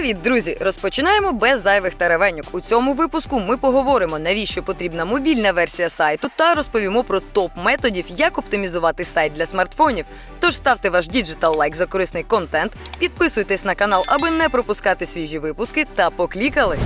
Привіт, друзі! Розпочинаємо без зайвих теревеньок. У цьому випуску ми поговоримо, навіщо потрібна мобільна версія сайту, та розповімо про топ методів, як оптимізувати сайт для смартфонів. Тож ставте ваш діджитал лайк за корисний контент, підписуйтесь на канал, аби не пропускати свіжі випуски, та поклікали.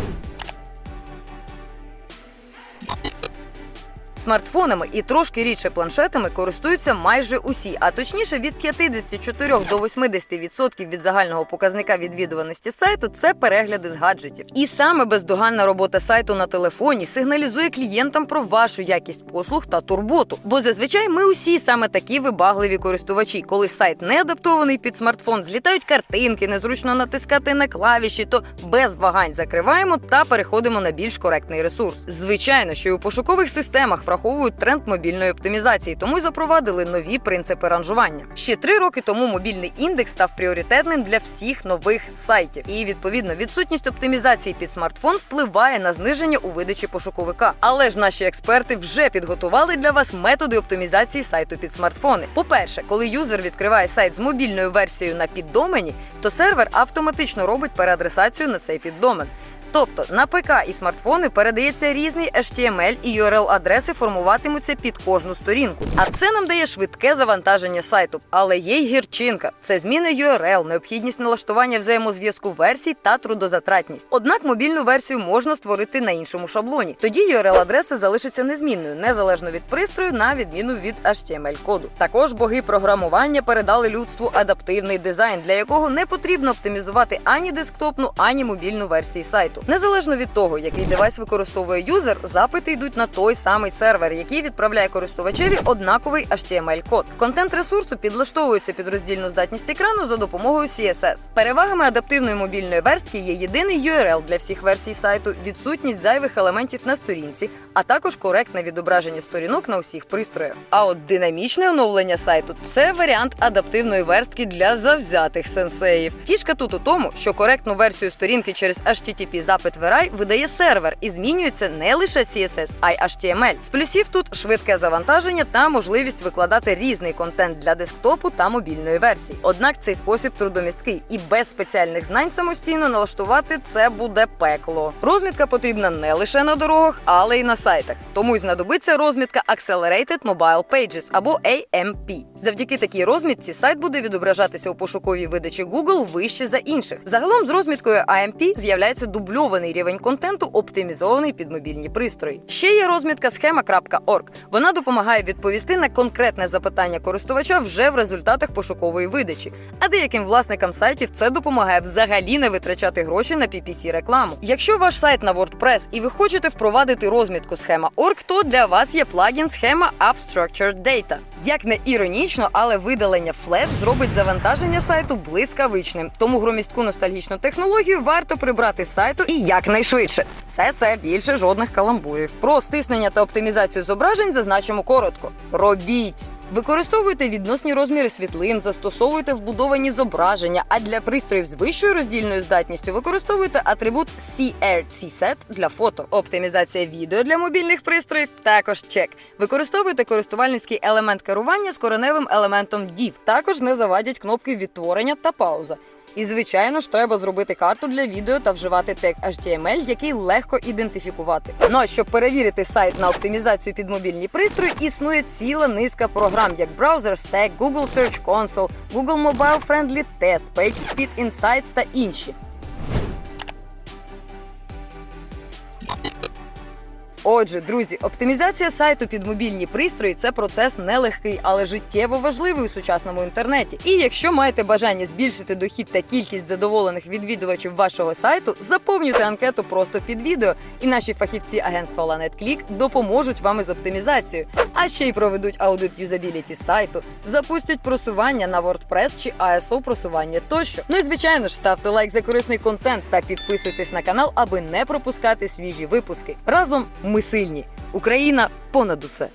Смартфонами і трошки рідше планшетами користуються майже усі, а точніше від 54 до 80% від загального показника відвідуваності сайту це перегляди з гаджетів. І саме бездоганна робота сайту на телефоні сигналізує клієнтам про вашу якість послуг та турботу. Бо зазвичай ми усі саме такі вибагливі користувачі. Коли сайт не адаптований під смартфон, злітають картинки, незручно натискати на клавіші, то без вагань закриваємо та переходимо на більш коректний ресурс. Звичайно, що і у пошукових системах враховують тренд мобільної оптимізації, тому й запровадили нові принципи ранжування. Ще три роки тому мобільний індекс став пріоритетним для всіх нових сайтів, і відповідно відсутність оптимізації під смартфон впливає на зниження у видачі пошуковика. Але ж наші експерти вже підготували для вас методи оптимізації сайту під смартфони. По-перше, коли юзер відкриває сайт з мобільною версією на піддомені, то сервер автоматично робить переадресацію на цей піддомен. Тобто на ПК і смартфони передається різний HTML і URL адреси формуватимуться під кожну сторінку. А це нам дає швидке завантаження сайту. Але є й гірчинка: це зміни URL, необхідність налаштування взаємозв'язку версій та трудозатратність. Однак мобільну версію можна створити на іншому шаблоні. Тоді URL адреса залишиться незмінною, незалежно від пристрою, на відміну від HTML коду. Також боги програмування передали людству адаптивний дизайн, для якого не потрібно оптимізувати ані десктопну, ані мобільну версії сайту. Незалежно від того, який девайс використовує юзер, запити йдуть на той самий сервер, який відправляє користувачеві однаковий HTML-код. Контент ресурсу підлаштовується під роздільну здатність екрану за допомогою CSS. Перевагами адаптивної мобільної верстки є єдиний URL для всіх версій сайту, відсутність зайвих елементів на сторінці, а також коректне відображення сторінок на усіх пристроях. А от динамічне оновлення сайту це варіант адаптивної верстки для завзятих сенсеїв. Фішка тут у тому, що коректну версію сторінки через HTTP запит Verify видає сервер і змінюється не лише CSS, а й HTML. З плюсів тут швидке завантаження та можливість викладати різний контент для десктопу та мобільної версії. Однак цей спосіб трудомісткий і без спеціальних знань самостійно налаштувати це буде пекло. Розмітка потрібна не лише на дорогах, але й на сайтах. Тому й знадобиться розмітка Accelerated Mobile Pages або AMP. Завдяки такій розмітці сайт буде відображатися у пошуковій видачі Google вище за інших. Загалом з розміткою AMP з'являється дубльований рівень контенту, оптимізований під мобільні пристрої. Ще є розмітка схема.org. Вона допомагає відповісти на конкретне запитання користувача вже в результатах пошукової видачі. А деяким власникам сайтів це допомагає взагалі не витрачати гроші на PPC рекламу. Якщо ваш сайт на WordPress і ви хочете впровадити розмітку схема.org, то для вас є плагін схема Abstructured Data. Як не іронічно, але видалення флеш зробить завантаження сайту блискавичним. Тому громістку ностальгічну технологію варто прибрати з сайту і якнайшвидше. Все це більше жодних каламбурів. Про стиснення та оптимізацію зображень зазначимо коротко. Робіть! Використовуйте відносні розміри світлин, застосовуйте вбудовані зображення, а для пристроїв з вищою роздільною здатністю використовуйте атрибут CRT Set для фото. Оптимізація відео для мобільних пристроїв також чек. Використовуйте користувальницький елемент керування з кореневим елементом div. Також не завадять кнопки відтворення та пауза. І, звичайно ж, треба зробити карту для відео та вживати тег HTML, який легко ідентифікувати. Ну а щоб перевірити сайт на оптимізацію під мобільні пристрої, існує ціла низка програм, як Browser Stack, Google Search Console, Google Mobile Friendly Test, PageSpeed Insights та інші. Отже, друзі, оптимізація сайту під мобільні пристрої це процес нелегкий, але життєво важливий у сучасному інтернеті. І якщо маєте бажання збільшити дохід та кількість задоволених відвідувачів вашого сайту, заповнюйте анкету просто під відео, і наші фахівці агентства LanetClick допоможуть вам із оптимізацією, а ще й проведуть аудит юзабіліті сайту, запустять просування на WordPress чи ASO просування тощо. Ну і звичайно ж, ставте лайк за корисний контент та підписуйтесь на канал, аби не пропускати свіжі випуски. Разом ми сильні. Україна понад усе.